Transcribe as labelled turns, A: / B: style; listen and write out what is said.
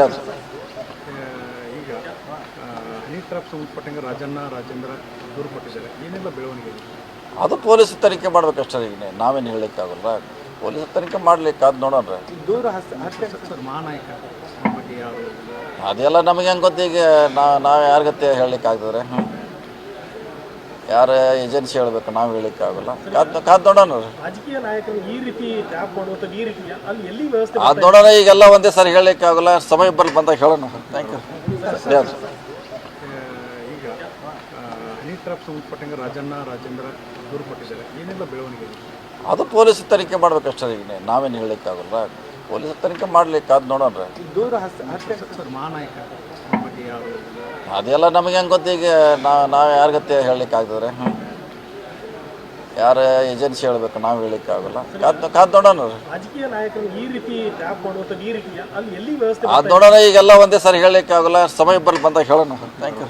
A: ಯಾವ್ದು?
B: ಈಗ honey trap ಸಂಬಂಧಪಟ್ಟಂಗೆ ರಾಜಣ್ಣ ರಾಜೇಂದ್ರ ದೂರು ಕೊಟ್ಟಿದ್ದಾರೆ. ಏನೆಲ್ಲ ಬೆಳವಣಿಗೆ
A: ಅದು ಪೊಲೀಸ್ ತನಿಖೆ ಮಾಡ್ಬೇಕಷ್ಟೇ ಈಗ ನಾವೇನು ಹೇಳಲಿಕ್ಕಾಗಲ್ಲ. ಪೊಲೀಸ್ ತನಿಖೆ ಮಾಡ್ಲಿಕ್ಕೆ ಅದು ನೋಡೋಣ
B: ದೂರ ಮಹಾನಾಯಕ
A: ಅದೆಲ್ಲ ನಮಗೆ ಹೆಂಗೆ ಗೊತ್ತೀಗ ನಾ ನಾವು ಯಾರ ಗತಿ ಹೇಳಲಿಕ್ಕಾಗ್ತದೆ? ಹ್ಞೂ ಯಾರ ಏಜೆನ್ಸಿ ಹೇಳಬೇಕು ನಾವು ಹೇಳಲಿಕ್ಕಾಗಲ್ಲ ಕಾದ್ ಕಾದ್ ನೋಡೋಣ
B: ರಾಜಕೀಯ ನಾಯಕರು ಈ ರೀತಿ ಟ್ಯಾಪ್ ಮಾಡುವಂಥದ್ದು ಈ ರೀತಿ ಅಲ್ಲಿ ಎಲ್ಲಿ ವ್ಯವಸ್ಥೆ
A: ಅದು ನೋಡೋಣ ಈಗೆಲ್ಲ ಒಂದೇ ಸರಿ ಹೇಳಲಿಕ್ಕಾಗಲ್ಲ ಸಮಯ ಬರ್ ಬಂದಾಗ ಹೇಳೋಣ. ಥ್ಯಾಂಕ್ ಯು ಯಾವ್ದು
B: ಈಗ ಹನಿ ಟ್ರಾಪ್ ಸಂಬಂಧಪಟ್ಟಂಗೆ ರಾಜಣ್ಣ ರಾಜೇಂದ್ರ ದೂರು ಕೊಟ್ಟಿದ್ದಾರೆ. ಏನೆಲ್ಲ ಬೆಳವಣಿಗೆ
A: ಅದು ಪೊಲೀಸ್ ತನಿಖೆ ಮಾಡ್ಬೇಕಷ್ಟೇ ಈಗ. ನಾವೇನು ಹೇಳಲಿಕ್ಕಾಗಲ್ಲ ಪೊಲೀಸ್ ತನಿಖೆ ಮಾಡ್ಲಿಕ್ಕೆ ಅದು ನೋಡೋಣ. ಅದೆಲ್ಲ ನಮಗೆ ಹೆಂಗೆ ಗೊತ್ತೀಗ ನಾ ನಾವು ಯಾರ ಗತಿ ಆಗ್ತದ್ರೆ ಹ್ಞೂ ಯಾರ ಏಜೆನ್ಸಿ ಹೇಳಬೇಕು ನಾವು ಹೇಳಲಿಕ್ಕಾಗಲ್ಲ ಕಾದ್ ಕಾದ್ ನೋಡೋಣ ಅದು ನೋಡೋಣ ಈಗೆಲ್ಲ ಒಂದೇ ಸರಿ ಹೇಳಲಿಕ್ಕಾಗಲ್ಲ ಸಮಯ ಬರ್ಲಿ ಬಂದಾಗ ಹೇಳೋಣ. Thank you